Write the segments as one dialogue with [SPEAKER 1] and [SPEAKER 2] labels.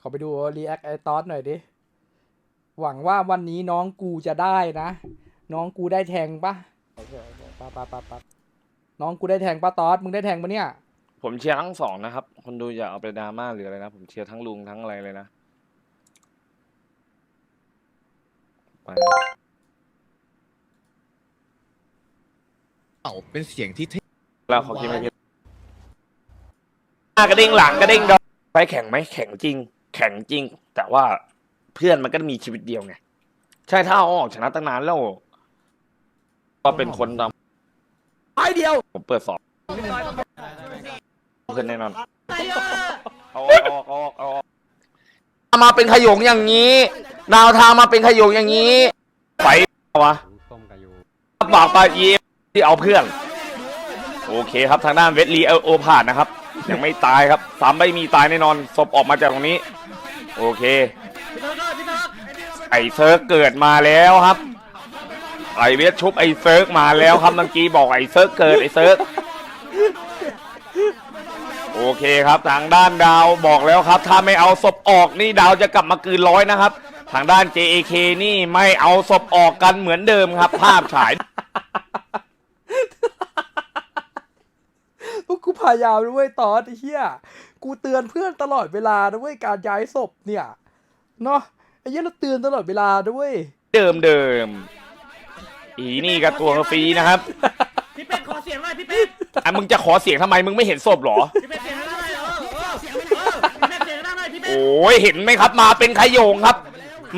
[SPEAKER 1] ขอไปดูรีแอคไอตอสหน่อยดิ หวังว่าวันนี้น้องกูจะได้นะ น้องกูได้แทงปะโอเคโอเคปะปะปะปะน้องกูได้แทงปะตอสมึงได้แทงปะเนี่ย
[SPEAKER 2] ผมเชียร์ทั้งสองนะครับ คนดูอย่าเอาไปดราม่าหรืออะไรนะ ผมเชียร์ทั้งลุงทั้งอะไรเลยนะ ไป
[SPEAKER 3] เต่าเป็นเสียงที่เท่
[SPEAKER 2] แล้วเขาคิดไม่ผิดหน้ากระเด้งหลังกระเด้งดอกไปแข่งไหมแข่งจริง แข่งจริง แต่ว่าเพื่อนมันก็มีชีวิตเดียวไง ใช่ถ้าเอาออกชนะตั้งนานแล้ว ก็เป็นคนท
[SPEAKER 1] ไอเดียวำ
[SPEAKER 2] ผมเปิดสอบเพื่อนแน่นอนเอาออกเอาออกเอาออกเอาออกมาเป็นขยงอย่างนี้ ดาวทางมาเป็นขยงอย่างนี้ไปวะปากปายีที่เอาเพื่อน โอเคครับทางด้านเวทลีโอพาดนะครับ ยังไม่ตายครับสามไม่มีตายแน่นอนศพออกมาจากตรงนี้ โอเค ไอเซิร์กเกิดมาแล้วครับ ไอเวทชุบไอเซิร์กมาแล้วครับเมื่อกี้บอกไอเซิร์กเกิดไอเซิร์กโอเคครับทางด้านดาวบอกแล้วครับ ถ้าไม่เอาศพออกนี่ดาวจะกลับมากืนร้อยนะครับ ทางด้าน JAK นี่ไม่เอาศพออกกันเหมือนเดิมครับ ภาพฉาย
[SPEAKER 1] พวกกูพยายามด้วยตอสไอ้เหี้ยกูเตือนเพื่อนตลอดเวลาด้วยการย้ายศพเนี่ยเนาะไอ้เหี้ยเราเตือนตลอดเวลาด้วย
[SPEAKER 2] เดิมเดิมอีนี่กับตัวฟรีนะครับ
[SPEAKER 4] พี่เป็ดขอเสียงหน่อยพี่เป็ด
[SPEAKER 2] อะมึงจะขอเสียงทำไมมึงไม่เห็นศพเหรอ
[SPEAKER 4] พี่เป็ดเสียงดังหน่อยเออเออเสียงเออพี่เป็ดเสียงดังหน่อยพี่เป็ด
[SPEAKER 2] โอ้ยเห็นไหมครับ มาเป็นขยงครับ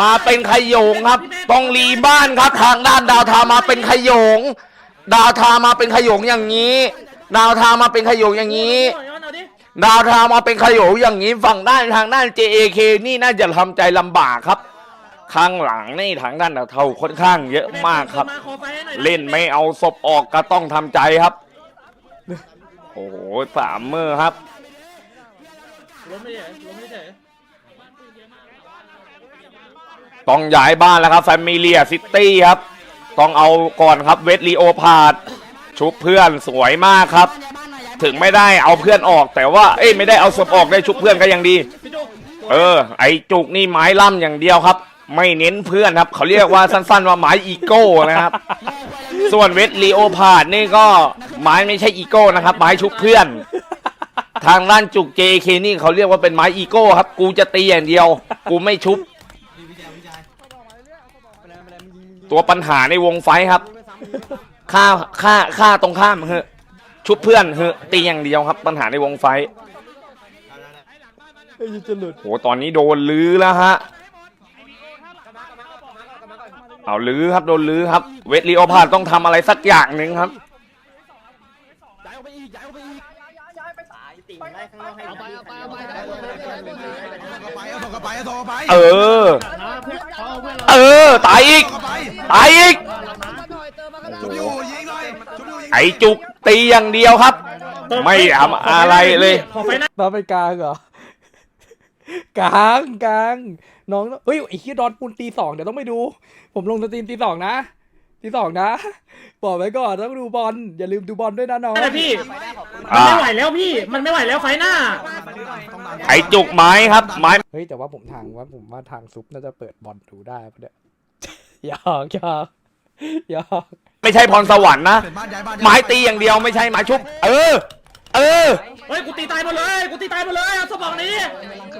[SPEAKER 2] มาเป็นขยงครับ ต้องรีบ้านครับทางด้านดาวทามาเป็นขยง ดาวทามาเป็นขยงอย่างนี้ ดาวทามาเป็นขยงอย่างนี้
[SPEAKER 4] โอ้ยเอาดิ
[SPEAKER 2] ดาวทามาเป็นขยงอย่างนี้ฝั่งด้านทางด้าน JAK นี่น่าจะทำใจลำบากครับ ข้างหลังนี่ทางด้านดาวเทาค่อนข้างเยอะมากครับ
[SPEAKER 4] มาขอไฟให้หน่อยะ
[SPEAKER 2] เล่นไม่เอาศพออกก็ต้องทำใจครับ โอ้โหสามมือครับ
[SPEAKER 4] ล้มไม่เฉยล้มไม่เฉย
[SPEAKER 2] ต้องย้ายบ้านแล้วครับแฟมิเลียซิตี้ครับ ต้องเอาก่อนครับเวทลีโอพาด ชุบเพื่อนสวยมากครับ ถึงไม่ได้เอาเพื่อนออกแต่ว่าเอ้ยไม่ได้เอาศพออกได้ชุบเพื่อนก็ยังดี เออ ไอจุกนี่ไม้ล่ำอย่างเดียวครับ ไม่เน้นเพื่อนครับ เขาเรียกว่าสั้นๆว่าไม้อีโก้นะครับ ส่วนเวทลีโอพาดนี่ก็ไม้ไม่ใช่อีโก้นะครับไม้ชุบเพื่อน ทางด้านจุก JK นี่เขาเรียกว่าเป็นไม้อีโก้ครับ กูจะตีอย่างเดียว กูไม่ชุบ ตัวปัญหาในวงไฟครับ ฆ่าฆ่าฆ่าตรงข้ามเหอะชุบเพื่อนเหอะตีอย่างเดียวครับ ปัญหาในวงไฟท์
[SPEAKER 1] ไอ้เหี้ยจะหลุด
[SPEAKER 2] โหตอนนี้โดนลื้อแล้วฮะเอาลื้อครับโดนลื้อครับ เวทลีโอพาดต้องทำอะไรสักอย่างหนึ่งครับ
[SPEAKER 3] ไปเอาส่งกลับไปเอาส่งกลับไป
[SPEAKER 2] เออ เออตายอีก
[SPEAKER 3] ส่งกลับไป
[SPEAKER 2] ตายอีก
[SPEAKER 3] ชุบอยู่ยิงหน่อยชุบอยู่ยิง
[SPEAKER 2] ไอจุกตีอย่างเดียวครับ ไม่ทำอะไรเลย
[SPEAKER 4] ขอไฟหน้า
[SPEAKER 1] มาไปกลางเหรอ กลางกลางน้องเฮ้ยไอ้เหี้ยดอนปูนตีสองเดี๋ยวต้องไปดู ผมลงสตรีมตีสองนะตีสองนะ บอกไว้ก่อนต้องดูบอลอย่าลืมดูบอลด้วยนะน้อง
[SPEAKER 4] ได้พี่
[SPEAKER 2] อ่า
[SPEAKER 4] มันไม่ไหวแล้วพี่ มันไม่ไหวแล้วไฟหน้า
[SPEAKER 2] ไอจุกไม้ครับ ไม้
[SPEAKER 1] เฮ้ยแต่ว่าผมทางว่าผมว่าทางซุปน่าจะเปิดบอลดูได้ปะเนี่ย หยอกหยอกห ยอก
[SPEAKER 2] ไม่ใช่พรสวรรค์นะ
[SPEAKER 3] เสร็จบ้านย้ายบ้าน
[SPEAKER 2] ไม้ตีอย่างเดียวไม่ใช่ไม้ชุบ เออ เออ
[SPEAKER 4] เฮ้ยกูตีตายหมดเลยกูตีตายหมดเลยเอาสมองนี้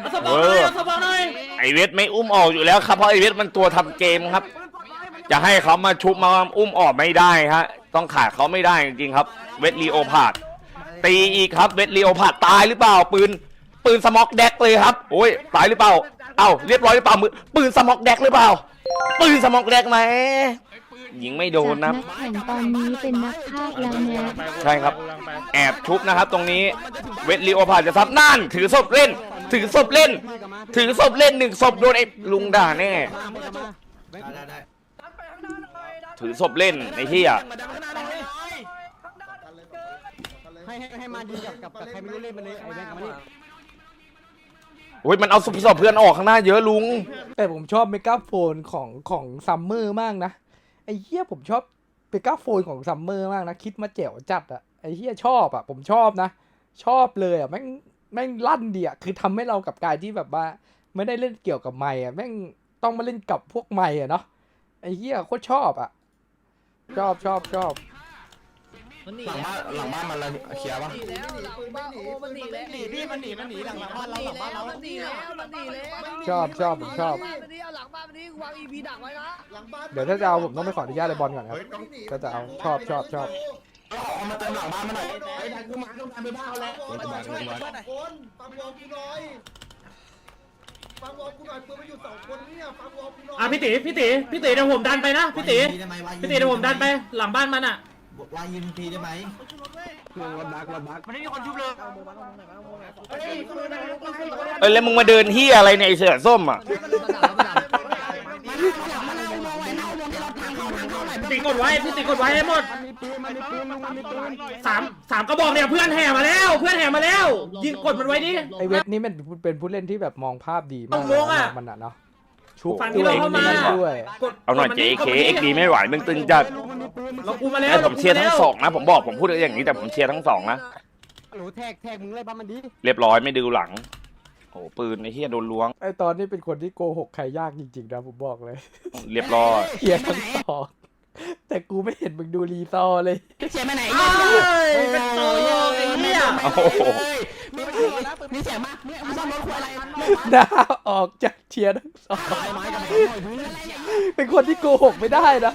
[SPEAKER 4] เอาสมองหน่อยเอาสมองหน่อย
[SPEAKER 2] ไอเวทไม่อุ้มออกอยู่แล้วครับเพราะไอเวทมันตัวทำเกมครับ จะให้เขามาชุบมาอุ้มออกไม่ได้ฮะต้องขาดเขาไม่ได้จริงๆครับ เวทลีโอพาดตีอีกครับเวทลีโอพาดตายหรือเปล่าปืน ปืนสม็อกแดกเลยครับโอ้ยตายหรือเปล่า เอ้าเรียบร้อยหรือเปล่ามือปืนสม็อกแดกหรือเปล่า ปืนสม็อกแดกไหม ยิงไม่โดนนะ
[SPEAKER 5] จากนักแข่งตอนนี้เป็นนักพากย์แล้วนะ
[SPEAKER 2] ใช่ครับ แอบชุบนะครับตรงนี้เวทลีโอพาดจะซับนั่น ถือศพเล่น ถือศพเล่น ถือศพเล่นหนึ่งศพโดนไอ้ลุงด่าแน่
[SPEAKER 3] ได้ได้ได้
[SPEAKER 2] ถือศพเล่นไอ้เหี้ย
[SPEAKER 6] ให้ให้ให้มาดีกับกับกับใครไม่รู้เล่นมาเลยไอ้แบงค์กับมันนี่
[SPEAKER 2] โอ้ยมันเอาศพศพเพื่อนออกข้างหน้าเยอะลุง
[SPEAKER 1] แต่ผมชอบเมกาโฟนของของซัมเมอร์มากนะไอ้ เหี้ยผมชอบเปก้าโฟนของซัมเมอร์มากนะ คิดมาแจ๋วจัดอะไอ้เหี้ยชอบอะผมชอบนะ ชอบเลยอะแม่งแม่งลั่นดีอะคือทำให้เรากับกายที่แบบว่า ไม่ได้เล่นเกี่ยวกับไม้อะแม่งต้องมาเล่นกับพวกไม้อะเนาะไอ้เหี้ยโคตรชอบอะชอบชอบชอบ
[SPEAKER 4] หนี
[SPEAKER 3] หลังบ้านหลังบ้านมันอะไรเคลียร์ปะ
[SPEAKER 6] แล้วหลังบ้านโอ้มันหนีแล้วหนีพี่มันหนีมันหนีหลังบ้านเราหลังบ้านเรา
[SPEAKER 7] มันหนีแล้วมันหนีแล้ว
[SPEAKER 1] ชอบชอบผมชอบ
[SPEAKER 7] หลังบ้านมันนี่เอาหลังบ้านมันนี่วางอีพีดักไว้นะ
[SPEAKER 6] หลังบ้าน
[SPEAKER 1] เดี๋ยวถ้าจะเอาผมต้องไปขออนุญาตเลยบอลก่อนครับก็จะเอาชอบชอบชอบ
[SPEAKER 3] เอามาเติมหลังบ้านมันหน่อย
[SPEAKER 6] ไอ้ดันกูมาต้องทำไปบ้าแล้วมาช่วยสองคนฟังวอลกูหน่อยฟังวอลกูหน่อยปืนมันอยู่สองคนเนี่ยฟังวอลกูหน่อย
[SPEAKER 4] อะพี่ตีพี่ตีพี่ตีเดี๋ยวผมดันไปนะพี่ตีพี่ตีเดี๋ยวผมดันไปหลังบ้านมันอะ
[SPEAKER 8] วางยิงทีได้ไหม
[SPEAKER 2] เอ้ยแล้วมึงมาเดินที่อะไรเนี่ยไอ้เสือส้มอะ
[SPEAKER 4] พี่ตีกดไว้พี่ตีกดไว้ให้หมดสามสามกระบอกเนี่ยเพื่อนแห่มาแล้ว เพื่อนแห่มาแล้ว ยิงกดมันไว้ดิ
[SPEAKER 1] ไอเวทนี่มันเป็นผู้เล่นที่แบบมองภาพดีมา
[SPEAKER 4] ต้
[SPEAKER 1] ก
[SPEAKER 4] องงงอะ
[SPEAKER 1] มันอะเนาะ ชุบ
[SPEAKER 4] ฝั่งที่
[SPEAKER 1] ด้วย
[SPEAKER 4] เราเข้ามา
[SPEAKER 1] ล่นด้วย
[SPEAKER 4] กด
[SPEAKER 2] เอาหน่อย
[SPEAKER 4] กดมัน
[SPEAKER 2] JK
[SPEAKER 4] กดมัน
[SPEAKER 2] XD ไม่ไหวมึงตึงจัด
[SPEAKER 4] เรากูมาแล้ว
[SPEAKER 2] แต่ผมเชียร์ทั้งสองนะ ผมบอกผมพูดอย่างนี้แต่ผมเชียร์ทั้งสองนะ
[SPEAKER 6] หนูแท็กแท็กมึงเลยบ้ามันดี
[SPEAKER 2] เรียบร้อยไม่ดูหลัง โอ้โหปืนไอ้เหี้ยโดนล้วง
[SPEAKER 1] ไอตอนนี้เป็นคนที่โกหกใครยากจริงๆนะผมบอกเลย
[SPEAKER 2] เรียบร้อย
[SPEAKER 1] เขียนทั้งสอง แต่กูไม่เห็นมึงดูรีซอร์เลย
[SPEAKER 8] เสียงไปไหน
[SPEAKER 4] เอ้ยเป็นโตไอ้เหี้ย
[SPEAKER 2] โอ้โห
[SPEAKER 8] มีมีเสียงมามีมีซ่อมรถควายอะไร
[SPEAKER 1] หน้าออกจากเชียร์ทั้งสองเป็นคนที่โกหกไม่ได้นะ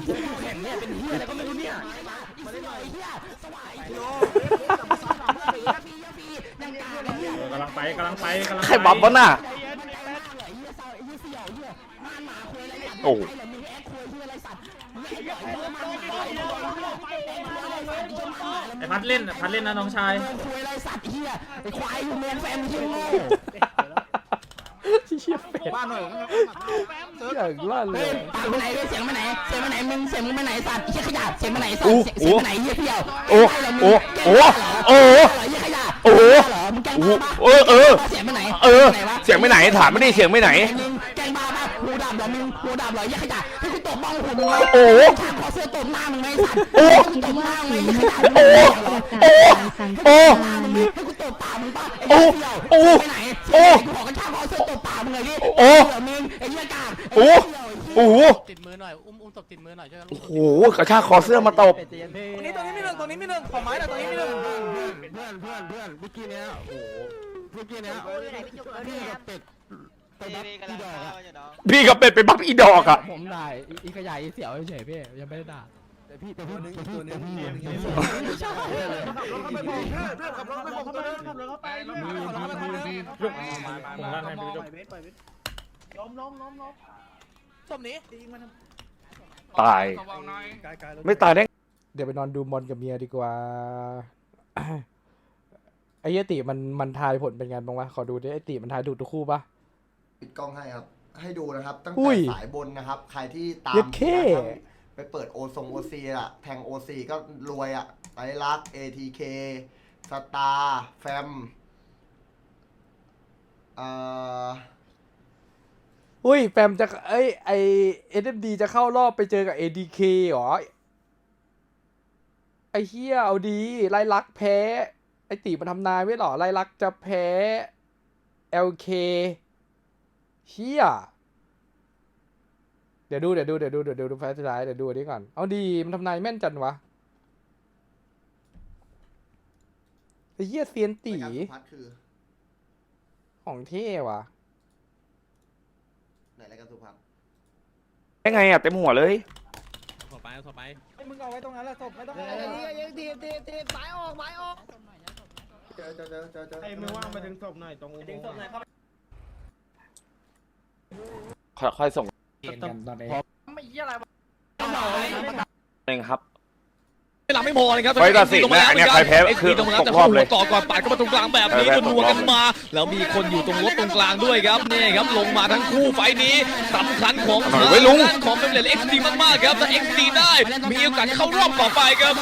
[SPEAKER 4] กำลังไปกำลังไปกำลังไป
[SPEAKER 2] ใครบัฟวะน่ะโอ้โห
[SPEAKER 4] ไอ้ พัดเล่นอะพัดเล่นนะน้องชาย
[SPEAKER 8] ควายอะไรสัตว์เหี้ยไอ้ควายอยู่เมืองแฟนมึงโง่
[SPEAKER 1] เชี่ยเป็ดบ้านหน่อยอย่างลั่นเล
[SPEAKER 8] เฮ้ย
[SPEAKER 1] ย
[SPEAKER 8] ปากไปไหนเสียงไปไหน เสียงไปไหนมึงเสียงมึงไปไหนสัตว์เหี้ยขยะเสียงไปไหนสัตว์เสียงไปไหนเหี้ยเพี้ยว
[SPEAKER 2] โอ้โอ้โอ้โอ้
[SPEAKER 8] เหี้ยขยะ
[SPEAKER 2] โอ้โห
[SPEAKER 8] เหรอมึงแกล้ง
[SPEAKER 2] โอ้
[SPEAKER 8] บ้า
[SPEAKER 2] โหเออเออ
[SPEAKER 8] เสียงไปไหน
[SPEAKER 2] เออเสียงไปไหนถามไม่ได้เสียงไปไหน
[SPEAKER 8] มึงแกงบ้าป่ะหูดับเหรอมึงหูดับเหรอเหี้ยขยะให้กูตบบ้องหูมึง
[SPEAKER 2] โอ้
[SPEAKER 8] ข้างค อเสื้อตบหน้ามึงไหมสัตว์
[SPEAKER 2] โอ้
[SPEAKER 8] ตบหน้ามึง
[SPEAKER 5] ถื
[SPEAKER 8] ไหม
[SPEAKER 5] อ
[SPEAKER 8] โอ้
[SPEAKER 5] ว่า
[SPEAKER 8] โอ้
[SPEAKER 5] เป็นการสร้างสรรค์
[SPEAKER 8] ให้กูตบปากมึงป่ะไอ้
[SPEAKER 2] โอ้
[SPEAKER 8] เหี้ย
[SPEAKER 2] โอ้
[SPEAKER 8] เสี่ยวไปไหน
[SPEAKER 2] โอ้
[SPEAKER 8] ขอกระชากคอเสื้อตบปากมึงเลยดิ
[SPEAKER 2] โอ้
[SPEAKER 8] เสี่ยวมึงไอ้เหี้ยกาก
[SPEAKER 2] โอ้โอ้โห
[SPEAKER 7] ติดมือหน่อยอุ้มอุ้มตบติดมือหน่อยช่วยกัน
[SPEAKER 2] โอ้โหกระชากคอเสื้อมาตบ
[SPEAKER 6] ตรงนี้
[SPEAKER 7] ตรงนี้มีหนึ่งตรงนี้มีหนึ่งขอไม้หน่อยตรงนี้มีหนึ่ง
[SPEAKER 6] เพื่อนเพื่อนเพื่อนเมื่อกี้เนี้ยโอ้โหเมื่อกี้เนี้ยพี่กับเป็ด ไปบัฟอีดอกอะ
[SPEAKER 2] พี่กับเป็ดไปบัฟอีดอกอะ
[SPEAKER 6] ผมด่าอีขยายอีเสี่ยวเฉยพี่ยังไม่ได้ด่าแต่พี่แต่พี่แต่พี่แต่พี่
[SPEAKER 4] ผมลั่นให้ไปจบ
[SPEAKER 7] ศพนี้
[SPEAKER 2] ตาย ไม่ตายได้
[SPEAKER 1] เดี๋ยวไปนอนดูบอลกับเมียดีกว่าไอ้เหี้ยติมันมันทายผลเป็นไงบ้างวะขอดูดิไอ้ติมันทายถูกทุกคู่ปะ
[SPEAKER 9] ปิดกล้องให้ครับ ให้ดูนะครับ ตั้ง
[SPEAKER 1] อุ้
[SPEAKER 9] แต่
[SPEAKER 1] ย
[SPEAKER 9] สายบนนะครับ ใครที่ตาม
[SPEAKER 1] เย็ดเข้
[SPEAKER 9] นะครับไปเปิดโอซงโอซีอะแทงโอซีก็รวยอะไตรลักษณ์ ATK สตาร์แฟมเอ่อ
[SPEAKER 1] อุ้ยแฟมจะเอ้ยไอเอ็มดีจะเข้ารอบไปเจอกับ ADK เหรอ ไอเฮียเอาดีไล่ลักษณ์แพ้ ไอติมันทำนายไว้เหรอไล่ลักษณ์จะแพ้ LK เฮียเดี๋ยวดูเดี๋ยวดูเดี๋ยวดูเดี๋ยวดูแฟร์สุดท้ายเดี๋ยวดูอันนี้ก่อน เอาดีมันทำนายแม่นจังวะไอเฮียเซียนตี
[SPEAKER 9] รายการสุพัฒน์คือ
[SPEAKER 1] ของเท่ว่ะ
[SPEAKER 9] ไหนรายการสุพัฒน์
[SPEAKER 2] ได้ไงอะเต็มหัวเลย
[SPEAKER 6] มึงเอาไว้ตรงนั้นแหละศพไม่ต้อง
[SPEAKER 7] ไอ้นี่ยังตีตีตีไม้ออกไม้ออก
[SPEAKER 9] เจอเจอเจอเจอเจอ
[SPEAKER 6] ไอ้มือว่างไปดึงศพหน่อยตรงดึงศพห น่อย
[SPEAKER 2] ค่อยๆส่ง
[SPEAKER 7] ไม่เยี่ยอะไร
[SPEAKER 2] เองครับ
[SPEAKER 10] หลังไม่พอนะครับ
[SPEAKER 2] ไว้ตัดสินนะอันเนี้ยใครแพ้คือ
[SPEAKER 10] ตรงนั้น
[SPEAKER 2] ต
[SPEAKER 10] แต่
[SPEAKER 2] กร
[SPEAKER 10] เข้า
[SPEAKER 2] อบ
[SPEAKER 10] หั
[SPEAKER 2] เล
[SPEAKER 10] วยต่อก่อนปาดเข้ามาตรงกลางแบบนี้
[SPEAKER 2] เออ
[SPEAKER 10] ก็นัวกัน
[SPEAKER 2] ตกรอบ
[SPEAKER 10] มา แล้วมีคนอยู่ตรงรถตรงกลางด้วยครับนี่ครับลงมาทั้งคู่ไฟล์นี้สำคัญของ
[SPEAKER 2] หน่อยไว้ลุง
[SPEAKER 10] ทางด้านของเป็นเลนเอ็กซ์ดีมากๆครับถ้าเอ็กซ์ดีได้มีโอกาสเข้ารอบต่อไปครับ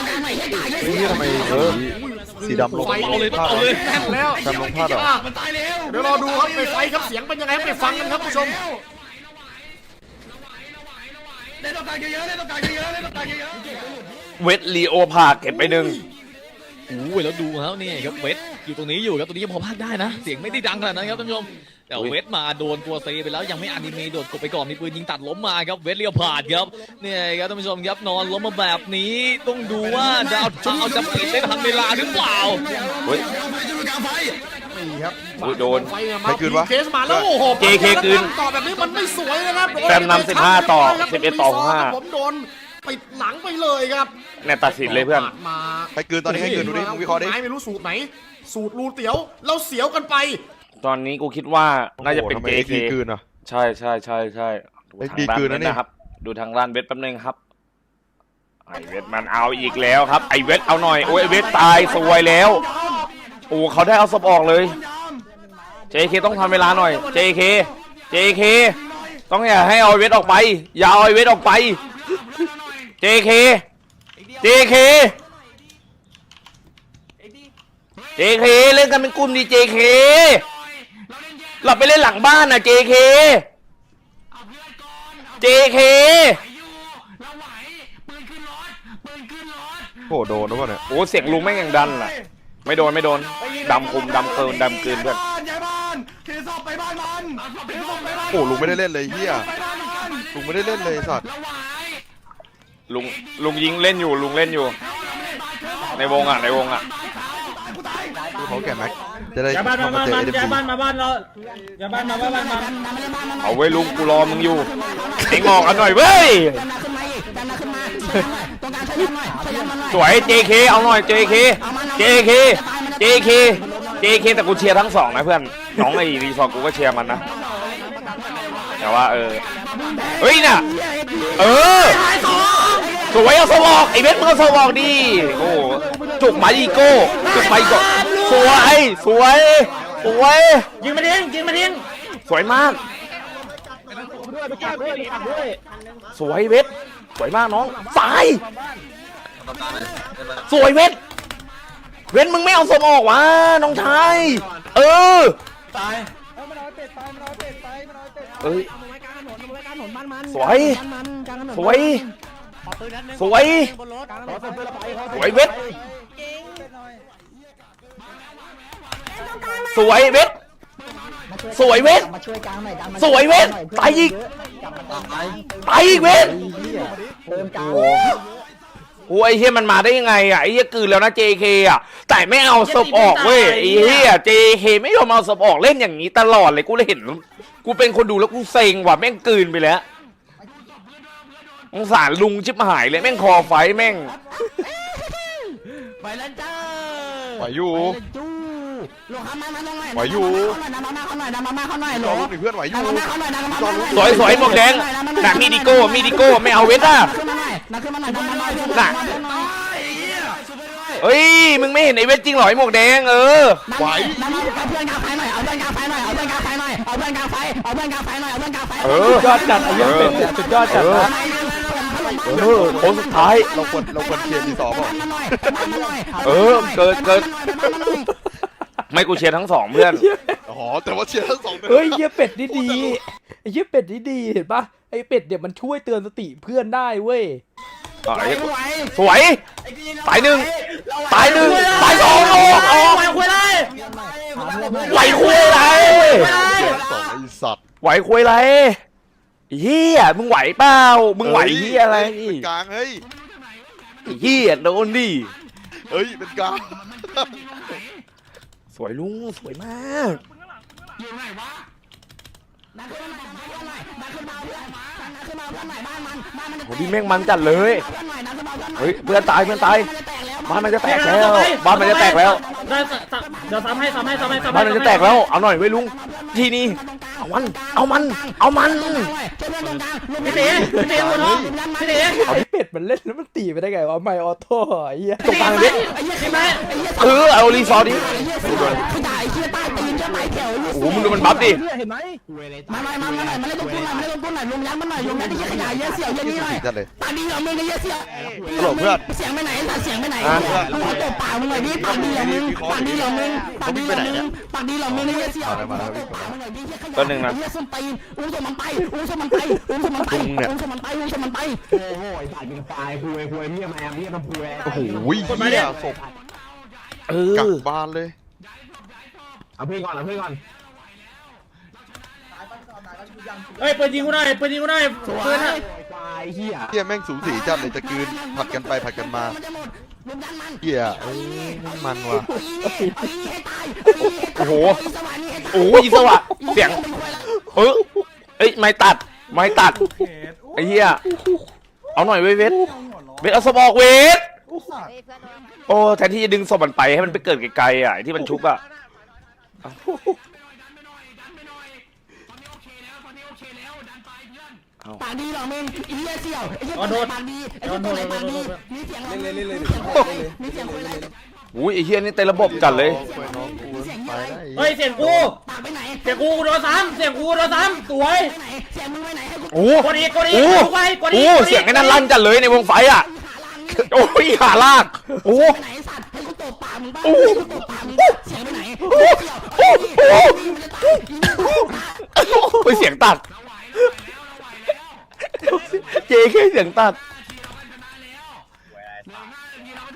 [SPEAKER 3] ทำไมเออ สีดำลง
[SPEAKER 10] ไฟเอาเลยต้องเอาเลยแน่นแล้ว
[SPEAKER 3] ดำลงพลาดเหรอ
[SPEAKER 4] มันตายแล้วเดี๋ยวรอดูครับไปไฟครับเสียงเป็นยังไงไปฟังกันครับผู้ชม
[SPEAKER 2] เวทลีโอพาเก็บไปหนึ่ง
[SPEAKER 10] โอ้ยแล้วดูครับนี่ครับเวทอยู่ตรงนี้อยู่ครับตรงนี้ยังพอพากได้นะ เสียงไม่ได้ดังขนาดนั้นครับท่านผู้ชม แต่เวทมาโดนตัวเซไปแล้วยังไม่อนิเมะโดดกดไปก่อนมีปืนยิงตัดล้มมาครับเวทเลี้ยวผ่านครับเนี่ยครับท่านผู้ชมครับนอนล้มมาแบบนี้ต้องดูว่าจะเอาจะเอาจะปิดได้ทันเวลาหรือเปล่า
[SPEAKER 2] เฮ้ยอุ๊ยโดน
[SPEAKER 3] ไม่คืนวะ
[SPEAKER 4] เคสมาแล้วโอ้โห
[SPEAKER 2] JK คืน
[SPEAKER 4] ต่อแบบนี้มันไม่สวยนะครับ
[SPEAKER 2] แฟมนำ15ต่อ11ต่อ5
[SPEAKER 4] ผมโดนปิดหลังไปเลยครับ
[SPEAKER 2] เนี่ยตัดสินเลยเพื่อน
[SPEAKER 4] มา
[SPEAKER 3] ใครคืนตอนนี้ใครคืนดูดิมึงวิเคราะห์ดิ
[SPEAKER 4] ไม้ไม่รู้สูตรไหน สูตรรูเตี๋ยวเราเสียวกันไป
[SPEAKER 2] ตอนนี้กูคิดว่าน่าจะเป็น
[SPEAKER 3] โอ้โหทำไม
[SPEAKER 2] JK
[SPEAKER 3] ดีคืนอะ
[SPEAKER 2] ใช่ใช่ใช่ใช่ดู
[SPEAKER 3] เอ้ย
[SPEAKER 2] ทาง
[SPEAKER 3] ดี
[SPEAKER 2] ด้าน
[SPEAKER 3] คืน
[SPEAKER 2] เว
[SPEAKER 3] นะ
[SPEAKER 2] ท
[SPEAKER 3] เนี่ย
[SPEAKER 2] นะครับ ดูทางด้านเวทแป๊บนึงครับ ไอเวทมันเอาอีกแล้วครับ ไอเวทเอาหน่อย โอ้ยไอเวทตายสวยแล้ว โอ้เขาได้เอาศพออกเลย JK ต้องทำเวลาหน่อย JK JK ต้องอย่าให้เอาไอเวทออกไป อย่าเอาไอเวทออกไป JK JK JK เล่นกันเป็นกลุ่มดี JK เราไปเล่นหลังบ้านนะ JK JK
[SPEAKER 3] โอ้โหโดนนะวะเนี่ย
[SPEAKER 2] โอ้เสียงลุงแม่งยังดันล่ะ ไม่โดนไม่โดนดำคุมดำเกินดำเกินเพื่อน
[SPEAKER 3] โอ้ลุงไม่ได้เล่นเลยเฮียลุงไม่ได้เล่นเลยสัตว์
[SPEAKER 2] ลุงลุงยิงเล่นอยู่ลุงเล่นอยู่ ในวงอะในวงอะ
[SPEAKER 3] ดูเขาแก่แม็ก จะได้
[SPEAKER 4] อย่าบ้านมา
[SPEAKER 3] มา
[SPEAKER 4] บ้าน
[SPEAKER 3] เจอ
[SPEAKER 4] มา
[SPEAKER 3] เอ็ม
[SPEAKER 4] อย่า
[SPEAKER 3] ดี
[SPEAKER 4] บ้านมาบ้านเราอย่าบ้านมาบ้านมา
[SPEAKER 2] เอาไว้ลุงกูรอมึงอยู่เอ็งออกกันหน่อยเว้ย
[SPEAKER 8] ดันมาขึ้นมาอีกดันมาขึ้นมาตรงกลางช่วยยันหน่อยช่วยยันมันหน่อย
[SPEAKER 2] สวย JK เอาหน่อย JK JK JK JK แต่กูเชียร์ทั้งสองนะเพื่อนน้องไอ้รีสอร์ทกูก็เชียร์มันนะแต่ว่าเออเฮ้ยน่ะเออสวยเอาสวอกไอ้เวทมึงเอาสวอกดีโอ้โหจุกไม้อีโก้จุกไม้อีโก้ สวย สวย สวย
[SPEAKER 4] ยิงมาทิ้งยิงมาทิ้ง
[SPEAKER 2] สวยมาก สวยเวทสวยมากน้องสาย สวยเวทเวทมึงไม่เอาสมออกวะน้องชายเออเอ้ยสวยสวยสวยสวยเวท สวยเวท สวยเวท
[SPEAKER 8] มาช่วยกลางหน่อยดันมา
[SPEAKER 2] สวยเวทตายอีกตายอีกเวท
[SPEAKER 8] เติมกลาง
[SPEAKER 2] โอ้ยไอ้เฮียมันมาได้ยังไงอะไอ้เฮียกลืนแล้วนะ JK อะแต่ไม่เอาศพออกเว้ยไอ้เฮีย JK ไม่ยอมเอาศพออกเล่นอย่างนี้ตลอดเลยกูเลยเห็น กูเป็นคนดูแล้วกูเซ็งว่ะแม่งกลืนไปแล้วสงสารลุงชิบหายเลยแม่งคอไฟแม่ง
[SPEAKER 8] ไปแล้วจ้า
[SPEAKER 3] ไหวอยู่
[SPEAKER 8] จู้ ลงข้ามามาลงหน่อย
[SPEAKER 3] ไหวอยู่
[SPEAKER 8] ดันมาเขาหน่อยดันมาเขาหน่อย
[SPEAKER 3] จอรุ่นหนึ่งเพื่อนไหวอยู่
[SPEAKER 8] ดันมาเขาหน่อยดันมา
[SPEAKER 3] จอรุ่น
[SPEAKER 2] สวยสวยหมวกแดงน่ะมีดิโก้มีดิโก้ไม่เอาเวทอะ
[SPEAKER 8] ขึ้นมาหน่อยดันขึ้นมาหน่อยดันมาหน่อย
[SPEAKER 2] น่ะเฮ้ยมึงไม่เห็นไอ้เวทจริงเหรอไอ้หมวกแดงเออ
[SPEAKER 3] ไหว
[SPEAKER 8] ดันมาเอาเพื่อนกลางไฟหน่อยเอาเพื่อนกลางไฟหน่อยเอาเพื่อนกลางไฟหน่อยเอาเพื่อนกลางไฟเอาเพื่อนกลางไฟหน่อยเอาเพื่อนกลางไฟ
[SPEAKER 2] เออ
[SPEAKER 1] ยอดจัดไอ้เหี้ยเป็ดเนี่ยสุดยอดจัดนะ
[SPEAKER 2] เออโค้งสุดท้าย
[SPEAKER 3] เราควรเราควรเคลียร์ดีสองเปล่า
[SPEAKER 2] เออเกิดเกิด ไม่กูเชียร์ทั้งสองเพื่อน
[SPEAKER 3] อ๋อแต่ว่าเชียร์ทั้งสอง
[SPEAKER 1] เฮ้ยเหี้ยเป็ดนี่ดีไอ้เหี้ยเป็ดนี่ดีเห็นปะไอ้เป็ดเนี่ยมันช่วยเตือนสติเพื่อนได้เว้ย
[SPEAKER 2] อะไอ้สวยตายหนึ่งตายหนึ่งตายสองออกออก
[SPEAKER 4] ไหวคุยเลย
[SPEAKER 2] ไหวคุยอะไร
[SPEAKER 3] สองไอ้สัตว์
[SPEAKER 2] ไหวคุยอะไรเฮียมึงไหวเปล่ามึงไหวเฮียอะไร
[SPEAKER 3] เป็นกลางเฮ้ย
[SPEAKER 2] เฮียโดนดิ
[SPEAKER 3] เฮ้ยเป็นกลาง
[SPEAKER 2] สวยลุงสวยมากโหพี่แม่งมันจัดเลยเฮ้ยเพื่อนตายเพื่อนตายบ้านมันจะแตกแล้ว บ้านมันจะแตกแล้ว
[SPEAKER 4] ได้สสเดี๋ยวซ้ำให้ซ้ำให้ซ้ำให้ซ้ำให้
[SPEAKER 2] บ้านมันจะแตกแล้ว เอาหน่อยไว้ยลุง ทีนี้ เอามัน เอามัน เอามัน
[SPEAKER 4] พี่ตีพี่ตีหัวน้องพี่ตี
[SPEAKER 1] ไอ้ เป็ดมันเล่นแล้วมันตีไปได้ไงวะไมออโต้ไอ้เหี้ย
[SPEAKER 2] ตรงกลางเด็ก
[SPEAKER 4] ใช่ไหมไอ้
[SPEAKER 2] เหี้ยเออเอารีซอร์ดิ
[SPEAKER 8] ผู้ชายเชี่ยใต้ตีนเชี่ยไหลแถว
[SPEAKER 2] โอ้โหมึงดูมันบัฟดิเห็นไห
[SPEAKER 8] มมาหน่อยมาหน่อยมาเล่นตรงกุ้งหน่อยมาเล่นตรงกุ้งหน่อยลงยันมันหน่อยลงยันที่ขยายเยอะเสี่ยวเยอะนี่หน่อย
[SPEAKER 3] จัดเลย
[SPEAKER 8] ปาดีเหรอมึงไอ้เยอะเสี่ยว
[SPEAKER 3] ฮัลโหลเพื่อน
[SPEAKER 8] เสียงไปไหนสัตว์เสียงไปไหน
[SPEAKER 2] อะ
[SPEAKER 8] มึงขอตบปากมึงหน่อยดิปากดีเหรอมึงปากดีเหรอมึงปากดีเหรอมึงปากดีเหรอมึงไอ้เยอะเสี่ยว
[SPEAKER 3] มาแล้วมาแล้ววิ่งมาแล้ว
[SPEAKER 2] ก็หนึ่งนะ
[SPEAKER 8] เหี้ยส้มตีนอุ้มส้มมันไปอุ้มส้มมันไปอุ้มส้มมันไป
[SPEAKER 2] มึงเนี่ย
[SPEAKER 8] อุ้มส้มมันไปโอุ้มส้มมันไป
[SPEAKER 3] โอ้โหเฮียศพ
[SPEAKER 2] เอก
[SPEAKER 3] ลั
[SPEAKER 2] อ
[SPEAKER 3] บบ้านเลย
[SPEAKER 4] เอาเพื่อนก่อนเอาเพื่อนก่อนเฮ้ยปืนยิงกูหน่อยปืนยิงกูหน่อยปืนอะ
[SPEAKER 3] เฮียแม่งสูสีจัดเลยตะกืนผัดกันไปผัดกันมาเฮียเอ้ยมันว่ะ
[SPEAKER 2] โอ้โหโอ้โหยิงสวะเสียงเออเอ้ยไม่ตัดไม่ตัดไอ้เหี้ย เอาหน่อยเว้ยเวทเวทเอาสมองเวทโอ้แทนที่จะดึงศพมันไปให้มันไปเกิดไกลๆอะไอ้ที่มันชุบอะ
[SPEAKER 8] ปากดีหรอมึงไอ้เหี้ยเสี่ยวไอ้เหี้ย
[SPEAKER 4] อ๋อโดน
[SPEAKER 8] ปากดีไอ้
[SPEAKER 4] โด
[SPEAKER 8] เหี้ย
[SPEAKER 4] นโด
[SPEAKER 8] ตัวนไหน
[SPEAKER 4] โด
[SPEAKER 8] ปานก
[SPEAKER 4] โด
[SPEAKER 8] ดี
[SPEAKER 4] น
[SPEAKER 8] มีเสียงอะไร
[SPEAKER 6] เล่นเล่นเล่น
[SPEAKER 8] มีเสียงคุยอะไร
[SPEAKER 2] อุ้ยไอ้เหี้ยนี่เต็มระบบจัดเลย
[SPEAKER 3] ไปน้องกูไปได้
[SPEAKER 4] เฮ้ยเสียงกู
[SPEAKER 8] ปากไปไหน
[SPEAKER 4] เสียงกูโดนซ้ำเสียงกูโดนซ้ำสวย
[SPEAKER 8] ไปไหนเสียงมึงไปไหนให้กู
[SPEAKER 2] โอ้
[SPEAKER 4] กดอีกกดอีก
[SPEAKER 2] โอ้
[SPEAKER 4] กดไปกดอีก
[SPEAKER 2] โอ้
[SPEAKER 4] กดอีก
[SPEAKER 2] เสียงไอ้นั่นลั่นจัดเลยในวงไฟอะ
[SPEAKER 8] หาลาง
[SPEAKER 2] โอ้ยหาลากโอ้
[SPEAKER 8] ไปไหนสัตว์ให้กูตบปากมึงบ้าง
[SPEAKER 2] โอ้
[SPEAKER 8] ให้กูตบปากมึงบ้างเสียงไปไหนเสี่ยวไอ้นี่ไอ้นี่มันจะตาย อีนี่ตาย
[SPEAKER 2] โอ้ยเสียงตัดเจแค่เสียงตัด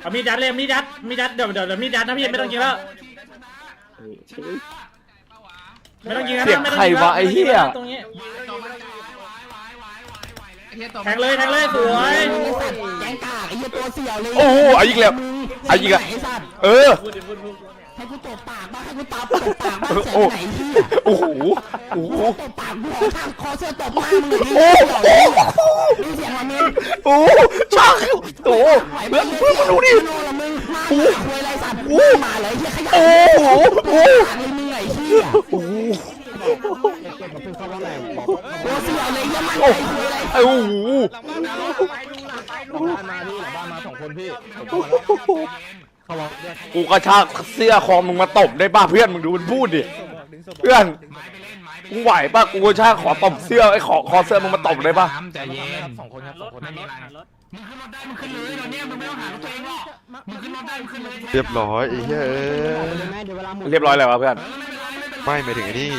[SPEAKER 4] เอามีดยัดเลยมีดยัดมีดยัดเดี๋ยวเดี๋ยวเดี๋ยวมีดยัดนะพี่ไม่ต้องยิงแล้วไม่ต้องยิงแล้ว
[SPEAKER 2] เสียง
[SPEAKER 4] ไม่ต้อ
[SPEAKER 2] ใคร
[SPEAKER 4] ยิงแล้ว
[SPEAKER 2] วะไอ้เหี้ย
[SPEAKER 4] ตรงนี้แทงเลยแทงเลยสวย
[SPEAKER 8] ไอ้สัตว์แกงกากไอ้เหี้ยตัวเสี่ยวเลย
[SPEAKER 2] โอ้โหเอาอีกแล้วเอาอีกแล้ว
[SPEAKER 8] ไอ้สัตว์
[SPEAKER 2] เออ
[SPEAKER 8] ให้กูตบปากบ้างให้กูตบตบปากบ้างเสียง
[SPEAKER 2] โอ้
[SPEAKER 8] ไปไหนเหี้ย
[SPEAKER 2] โอ้โหโอ้โห
[SPEAKER 8] ตบปากกูขอทางคอเสื้อตบหน้ามึงเลย
[SPEAKER 2] โอ้โห
[SPEAKER 8] มีเสียงมาเมน
[SPEAKER 2] โอ้โหช่างโอ้โหเพื่อนเพื่อนมาดูดิ
[SPEAKER 8] โน่ละมึงมาหาคุยอะไรสัตว์มึงมาเลยเหี้ยขยะ
[SPEAKER 2] โอ้โหโอ้โห
[SPEAKER 8] ปากเลยมึงไอ้เหี้ย
[SPEAKER 2] โอ้โห
[SPEAKER 8] ตัวเสี่ยวเลยเหี้ยมัน
[SPEAKER 2] โอ้
[SPEAKER 8] ไอ้คุยอะไร
[SPEAKER 2] โหกูกระชากเสื้อคอมึงมาตบได้ป่ะเพื่อนมึงดูมันพูดดิเพื่อนมึงไหวป่ะกูกระชากขอตบเสื้อไอ้ขอคอเสื้อมึงมาตบได้ป่ะ
[SPEAKER 10] ใจเย็นสองคนครับสองคนไม่มีอะไร
[SPEAKER 3] เรียบร้อยไอ้เฮียเอ้ย
[SPEAKER 2] เรียบร้อยแล้วะเพื่อน
[SPEAKER 3] ไม่หมายถึงไอ้นี่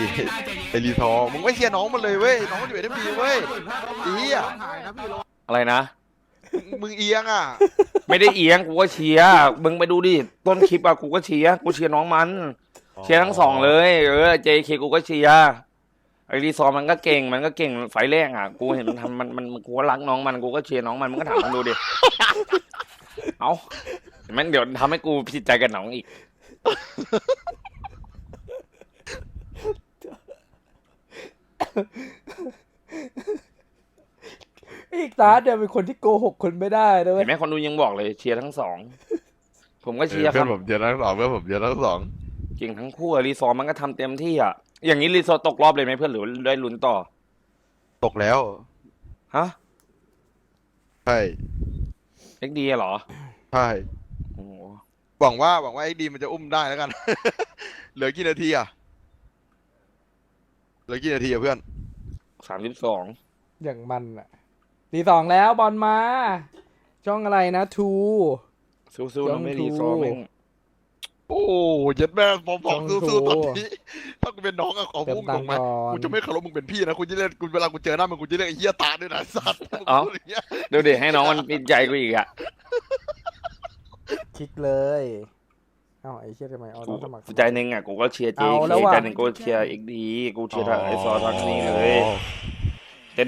[SPEAKER 3] ไอ้รีทอร์มึงไม่เชียร์น้องมันเลยเว้ยน้องมันอยู่เอ็มดีเว้ยไอ้เหี้ย
[SPEAKER 2] อะไรนะ
[SPEAKER 3] มึงเอียงอะ
[SPEAKER 2] ไม่ได้เอียงกูก็เชียร์มึงไปดูดิต้นคลิปอะกูก็เชียร์กูเชียร์น้องมัน เชียร์ทั้งสองเลย เออ JK กูก็เชียร์ไอรีซอร์มันก็เก่งมันก็เก่งไฟแรงอะกูเห็นมันทำมันมันกูก็รักน้องมันกูก็เชียร์น้องมันมึงก็ถามมันดูดิเอาเห็นไหมันเดี๋ยวทำให้กูผิดใจกับน้องอีก
[SPEAKER 1] อีกตาเนี่ยเป็นคนที่โกหกคนไม่ได้นะเว้
[SPEAKER 2] เห็
[SPEAKER 1] ย
[SPEAKER 2] นไหมคนดูยังบอกเลยเชียร์ทั้งสอง ผมก็เชียร์ค
[SPEAKER 3] เพื่อ
[SPEAKER 2] รับ
[SPEAKER 3] นผมเชียร์ทั้งสองเพื่อนผมเชียร์ทั้งสอง
[SPEAKER 2] เก่งทั้งคู่อะรีซอร์มันก็ทำเต็มที่อะ อย่างนี้รีซอร์ตกรอบเลยไหมเพื่อนหรือได้ลุ้นต่อ
[SPEAKER 3] ตกแล้ว
[SPEAKER 2] ฮะ
[SPEAKER 3] ใช่
[SPEAKER 2] เอ็กดีเหรอ
[SPEAKER 3] ใช่
[SPEAKER 2] โอ้โห
[SPEAKER 3] หวังว่าหวังว่าไอ้ดีมันจะอุ้มได้แล้วกัน เหลือกี่นาทีอะเหลือกี่นาทีอะเพื่อน
[SPEAKER 2] สามสิบสอง
[SPEAKER 1] อย่างมันอะ ตีสองแล้วบอลมา ช่องอะไรนะทู
[SPEAKER 2] สู้ๆนะไม่รีซอร์แม่ง
[SPEAKER 3] โอ้เจ็ดแม่ผมบอก
[SPEAKER 1] ต้อง
[SPEAKER 3] สู้ๆตอน
[SPEAKER 1] โทร
[SPEAKER 3] นี้ถ้ากูเป็นน้องอะขอ
[SPEAKER 1] เติม
[SPEAKER 3] พุ่ง
[SPEAKER 1] ตั
[SPEAKER 3] ต
[SPEAKER 1] ง
[SPEAKER 3] รง
[SPEAKER 1] ค์
[SPEAKER 3] ไหม
[SPEAKER 1] ก่อน
[SPEAKER 3] กูจะไม่เคารพมึงเป็นพี่นะกูจะเรียกกูเวลากูเจอหน้ามึงกูจะเรียกไอ้เหี้ยตาด้วยนะสัตว์มึงพูดอย่างเงี้ย
[SPEAKER 2] เดี๋ยวเดี๋ยวให้น้องมันปิดใจกูอีกอะ
[SPEAKER 1] คลิกเลยเอ้าไอ้เชี่ยทำไมเอา
[SPEAKER 2] กู
[SPEAKER 1] ต้องสมัคร
[SPEAKER 2] ใจหนึ่งอะกูก็เชียร์เจ
[SPEAKER 1] เอา
[SPEAKER 2] เค
[SPEAKER 1] แล้วว่ะ
[SPEAKER 2] ใจหนึ่งกูเชียร์เอ็กดีกูเชียร์ทางไอซอร์ทางนี้เลยแต่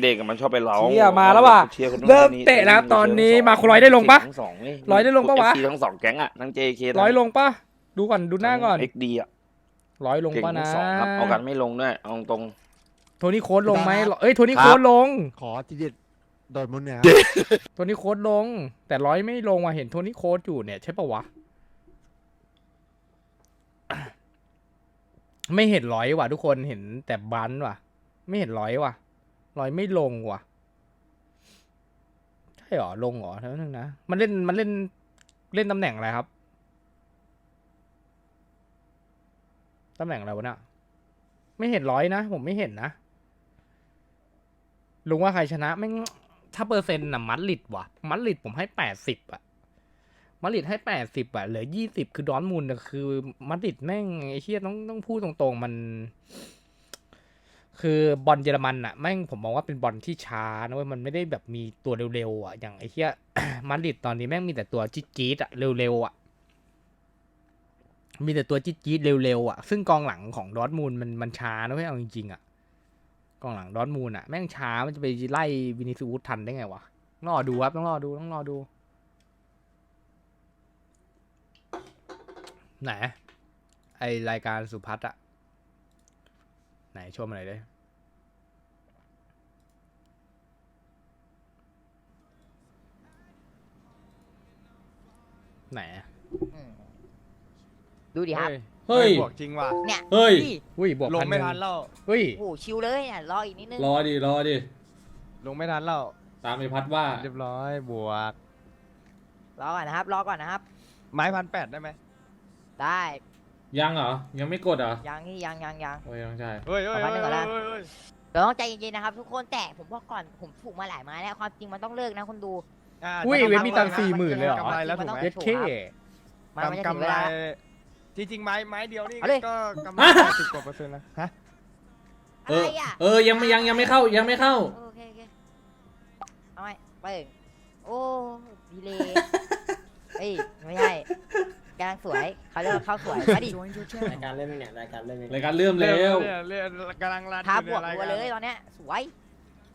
[SPEAKER 2] เด็กอะมันชอบไปเล้า
[SPEAKER 1] เชี่ยมาแล้วว่ะ
[SPEAKER 2] เชียร์คนนู้น
[SPEAKER 1] เริ่ม
[SPEAKER 2] คนนี้
[SPEAKER 1] เตะแล้วตอนนี้มาคนร้อยได้ลงปะ
[SPEAKER 2] ทั้งสองเว้
[SPEAKER 1] ร้อยได้ลงปะวะ
[SPEAKER 2] เอฟซีทั้งสองแก๊งอะทั้งเจเค
[SPEAKER 1] ร้อยลงปะดูก่อนดูหน้าก่อน
[SPEAKER 2] เอ็กดีอะ
[SPEAKER 1] ร้อยลง
[SPEAKER 2] เก่ง
[SPEAKER 1] ปะ
[SPEAKER 2] ทั้
[SPEAKER 1] นะ
[SPEAKER 2] งสองครับเอากันไม่ลงด้วยเอาตรง
[SPEAKER 1] โทนี่โค้ดลงไหมเอ้ยโทนี่
[SPEAKER 2] ครับ
[SPEAKER 1] โค้ดลง
[SPEAKER 6] ขอทีเด็ดโดดมุนเนี่ย
[SPEAKER 1] โทนี่โค้ดลง แต่ร้อยไม่ลงว่ะเห็นโทนี่โค้ดอยู่เนี่ยใช่ปะวะ ไม่เห็นร้อยว่ะทุกคนเห็นแต่บันว่ะ ไม่เห็นร้อยว่ะ ร้อยไม่ลงว่ะ ใช่หรอ ลงหรอเท่านึงนะ มันเล่น มันเล่น เล่นตำแหน่งอะไรครับ ตำแหน่งอะไรวะเนี่ย ไม่เห็นร้อยนะ ผมไม่เห็นนะ ลุงว่าใครชนะไม่งถ้าเปอร์เซ็นต์น่ะมัดลิดว่ะ มัดลิดผมให้แปดสิบอะมัดลิดให้แปดสิบอะเหลือยี่สิบคือดอนมูลน่ะคือ มัดลิดแม่งไอ้เชี่ยต้องต้องพูดตรงๆมัน คือบอลเยอรมันอะแม่งผมมองว่าเป็นบอลที่ช้านะเว้ยมันไม่ได้แบบมีตัวเร็วๆอะอย่างไอ้เชี่ยมัดลิดตอนนี้แม่งมีแต่ตัวจี๊ดๆอะเร็วๆอะมีแต่ตัวจี๊ดๆเร็วๆอะซึ่งกองหลังของดอทมูลมันมันช้านะเว้ยเอาจริงๆอะกองหลังดอทมูลอะแม่งช้ามันจะไปไล่วินิซูสทันได้ไงวะต้องรอดูครับต้องรอดูต้องรอดู ไหนไอรายการสุพัฒน์อะ ไหนชมอะไรเลยไหนอะ
[SPEAKER 11] ดูดิครับ
[SPEAKER 1] เฮ้ย
[SPEAKER 12] บวกจริงว่ะ
[SPEAKER 11] เนี่ย
[SPEAKER 1] เฮ้ย
[SPEAKER 11] นี่
[SPEAKER 1] อุ้ยบวก
[SPEAKER 12] ลง
[SPEAKER 1] พันห
[SPEAKER 12] ไม่
[SPEAKER 1] นึ่ง
[SPEAKER 12] ทันแล้ว
[SPEAKER 1] เฮ้ย
[SPEAKER 11] โอ้โหชิวเลยเนี่ยรออีกนิดนึง
[SPEAKER 1] รอดิรอดิ
[SPEAKER 12] ลงไม่ทันแล้ว
[SPEAKER 1] ตามไปพัดว่า
[SPEAKER 12] เรียบร้อยบวก
[SPEAKER 11] รอก่อนนะครับ รอก่อนนะครับ
[SPEAKER 12] ไม้พันแปดได้ไหม
[SPEAKER 11] ได้
[SPEAKER 1] ยังเหรอ ยังไม่กดเหรอ
[SPEAKER 11] ยังนี่ยังยังยัง
[SPEAKER 1] โอ้ยยังใช่
[SPEAKER 12] เฮ้ยเฮ้ย
[SPEAKER 11] เอาพันหนึ่งก่อนนะ
[SPEAKER 12] เฮ้ยเฮ้ย
[SPEAKER 11] เราต้องใจเย็นๆนะครับทุกคนแต่ผมบอกก่อนผมถูกมาหลายไม้แล้วความจริงมันต้องเลิกนะคุณดู
[SPEAKER 12] อ่า
[SPEAKER 1] อุ้ย
[SPEAKER 12] จะ
[SPEAKER 1] เว้
[SPEAKER 12] ต้
[SPEAKER 1] น
[SPEAKER 12] ง
[SPEAKER 1] มีตังค์สี่หมื่นเลยเหรอ
[SPEAKER 12] กำไรแล้วถูกไหม
[SPEAKER 1] เย็ดเค
[SPEAKER 11] มันไม่จะ
[SPEAKER 12] กำ
[SPEAKER 11] ถึง
[SPEAKER 12] กำ
[SPEAKER 11] เว
[SPEAKER 12] ไร
[SPEAKER 11] ลา
[SPEAKER 12] จริงๆไม้ไม้เดียวนี่
[SPEAKER 11] เอาเลย
[SPEAKER 12] ก็กำไรสิบกว่าเปอร์เซ็นต์นะฮะ
[SPEAKER 11] อะไรอะ
[SPEAKER 1] เออยังไม่ยังยังไม่เข้ายังไม่เข้า
[SPEAKER 11] โอเคโอเคเอาไหมเปิดโอ้ดีเลยเฮ้ยไม่ใช่ กำลังสวยเขาเรียกว่าเข้าสวยมาดิ
[SPEAKER 7] รายการเล่นเนี่ยรายการเล่น
[SPEAKER 1] รายการเริ่มแล้ว
[SPEAKER 12] เรื่อยๆเรื่อยๆกำลังรัน
[SPEAKER 11] ท้า
[SPEAKER 12] อบ
[SPEAKER 11] วก
[SPEAKER 12] ในราย
[SPEAKER 11] ตัว
[SPEAKER 12] การ
[SPEAKER 11] เลยตอนเนี้ยสวย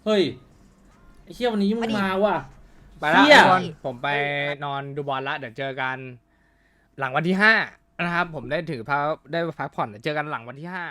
[SPEAKER 1] เฮ้ยไอ้เชี่ยวันนี้มึงมาว่ะ ไป
[SPEAKER 11] ละ
[SPEAKER 1] เชี่ย
[SPEAKER 11] ทุกคน
[SPEAKER 1] ผมไปนอนดูบอลละเดี๋ยวเจอกัน หลังวันที่ห้านะครับ ผมได้ถือพาได้พักผ่อนเดี๋ยวเจอกันหลังวันที่ห้า